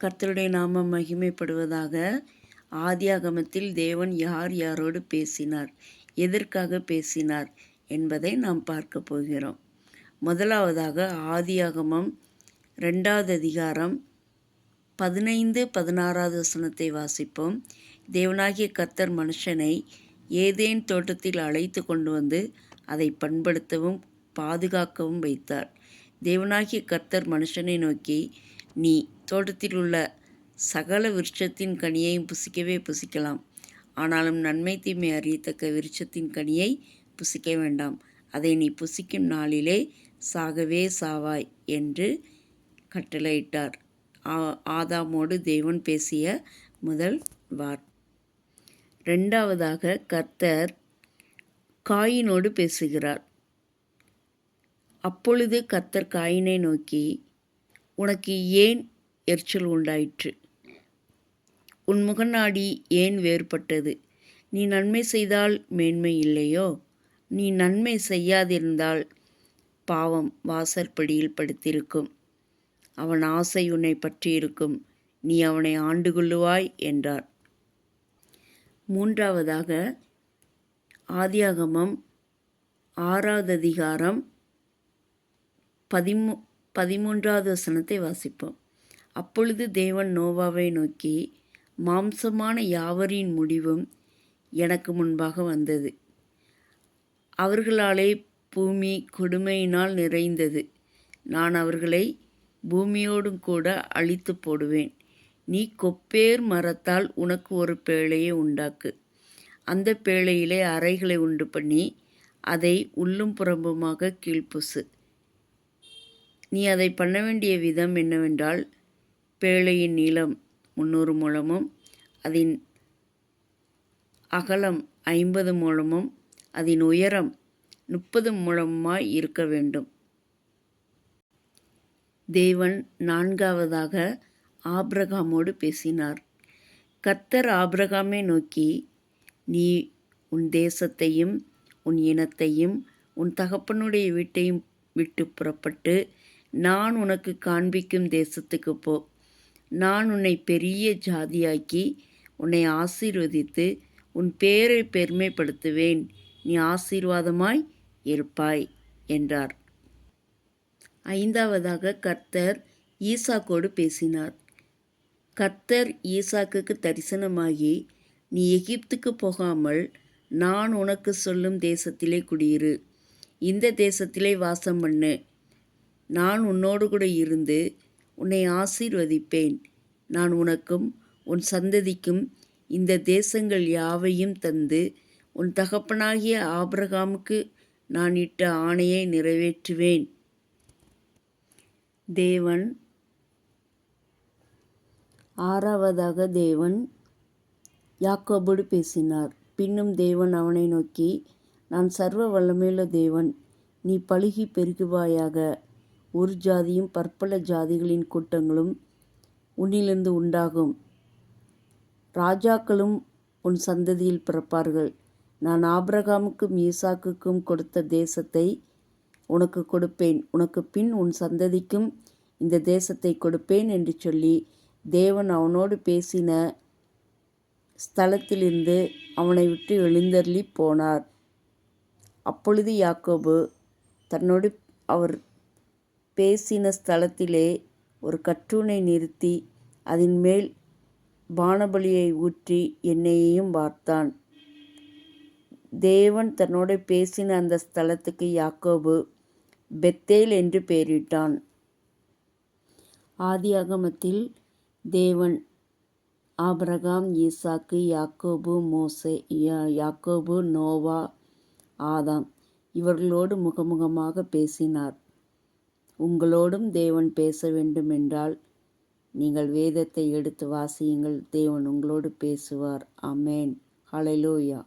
கர்த்தருடைய நாமம் மகிமைப்படுவதாக ஆதியாகமத்தில் தேவன் யார் யாரோடு பேசினார்? எதற்காக பேசினார்? என்பதை நாம் பார்க்க போகிறோம். முதலாவதாக ஆதியாகமம் ரெண்டாவது அதிகாரம் பதினைந்து பதினாறாவது வசனத்தை வாசிப்போம். தேவனாகிய கர்த்தர் மனுஷனை ஏதேன் தோட்டத்தில் அழைத்து கொண்டு வந்து அதை பண்படுத்தவும் பாதுகாக்கவும் வைத்தார். தேவனாகிய கர்த்தர் மனுஷனை நோக்கி நீ தோட்டத்தில் உள்ள சகல விருட்சத்தின் கனியையும் புசிக்கவே புசிக்கலாம். ஆனாலும் நன்மை தீமை அறியத்தக்க விருட்சத்தின் கனியை புசிக்க வேண்டாம். அதை நீ புசிக்கும் நாளிலே சாகவே சாவாய் என்று கட்டளையிட்டார். ஆதாமோடு தேவன் பேசிய முதல் வார். ரெண்டாவதாக கர்த்தர் காயினோடு பேசுகிறார். அப்பொழுது கர்த்தர் காயினை நோக்கி உனக்கு ஏன் எரிச்சல் உண்டாயிற்று? உன் முகநாடி ஏன் வேறுபட்டது? நீ நன்மை செய்தால் மேன்மை இல்லையோ? நீ நன்மை செய்யாதிருந்தால் பாவம் வாசற்படியில் படுத்திருக்கும். அவன் ஆசை உன்னை பற்றியிருக்கும். நீ அவனை ஆண்டு கொள்ளுவாய் என்றார். மூன்றாவதாக ஆதியாகமம் ஆறாவது அதிகாரம் பதிமூ பதிமூன்றாவது வசனத்தை வாசிப்போம். அப்பொழுது தேவன் நோவாவை நோக்கி மாம்சமான யாவரின் முடிவும் எனக்கு முன்பாக வந்தது. அவர்களாலே பூமி கொடுமையினால் நிறைந்தது. நான் அவர்களை பூமியோடும் கூட அழித்து போடுவேன். நீ கொப்பேர் மரத்தால் உனக்கு ஒரு பேழையை உண்டாக்கு. அந்த பேழையிலே அறைகளை உண்டு பண்ணி அதை உள்ளும் புறம்புமாக கீழ்ப்புசு. நீ அதை பண்ண வேண்டிய விதம் என்னவென்றால் பேழையின் நீளம் முந்நூறு மூலமும் அதன் அகலம் ஐம்பது மூலமும் அதன் உயரம் முப்பது மூலமாய் இருக்க வேண்டும். தேவன் நான்காவதாக ஆப்ரகாமோடு பேசினார். கத்தர் ஆப்ரகாமை நோக்கி நீ உன் தேசத்தையும் உன் இனத்தையும் உன் தகப்பனுடைய வீட்டையும் விட்டு புறப்பட்டு நான் உனக்கு காண்பிக்கும் தேசத்துக்கு போ. நான் உன்னை பெரிய ஜாதியாக்கி உன்னை ஆசீர்வதித்து உன் பேரை பெருமைப்படுத்துவேன். நீ ஆசீர்வாதமாய் இருப்பாய் என்றார். ஐந்தாவதாக கர்த்தர் ஈசாக்கோடு பேசினார். கர்த்தர் ஈசாக்குக்கு தரிசனமாகி நீ எகிப்துக்கு போகாமல் நான் உனக்கு சொல்லும் தேசத்திலே குடியிரு. இந்த தேசத்திலே வாசம் பண்ணு. நான் உன்னோடு கூட இருந்து உன்னை ஆசீர்வதிப்பேன். நான் உனக்கும் உன் சந்ததிக்கும் இந்த தேசங்கள் யாவையும் தந்து உன் தகப்பனாகிய ஆபிரகாமுக்கு நான் இட்ட ஆணையை நிறைவேற்றுவேன். தேவன் ஆறாவதாக தேவன் யாக்கோபோடு பேசினார். பின்னும் தேவன் அவனை நோக்கி நான் சர்வ வல்லமையுள்ள தேவன் நீ பழுகி பெருகுவாயாக. ஒரு ஜாதியும் பற்பல ஜாதிகளின் கூட்டங்களும் உன்னிலிருந்து உண்டாகும். ராஜாக்களும் உன் சந்ததியில் பிறப்பார்கள். நான் ஆபிரகாமுக்கும் ஈசாக்குக்கும் கொடுத்த தேசத்தை உனக்கு கொடுப்பேன். உனக்கு பின் உன் சந்ததிக்கும் இந்த தேசத்தை கொடுப்பேன் என்று சொல்லி தேவன் அவனோடு பேசின ஸ்தலத்திலிருந்து அவனை விட்டு எழுந்தருளி போனார். அப்பொழுது யாக்கோபு தன்னோடு அவர் பேசின ஸ்தலத்திலே ஒரு கற்றூனை நிறுத்தி அதன் மேல் பானபலியை ஊற்றி எண்ணெயையும் பார்த்தான். தேவன் தன்னோடு பேசின அந்த ஸ்தலத்துக்கு யாக்கோபு பெத்தேல் என்று பெயரிட்டான். ஆதியாகமத்தில் தேவன் ஆபிரகாம் ஈசாக்கு யாக்கோபு மோசே யாக்கோபு நோவா ஆதாம் இவர்களோடு முகமுகமாக பேசினார். உங்களோடும் தேவன் பேச வேண்டும் என்றால் நீங்கள் வேதத்தை எடுத்து வாசியுங்கள். தேவன் உங்களோடு பேசுவார். அமேன் ஹலலூயா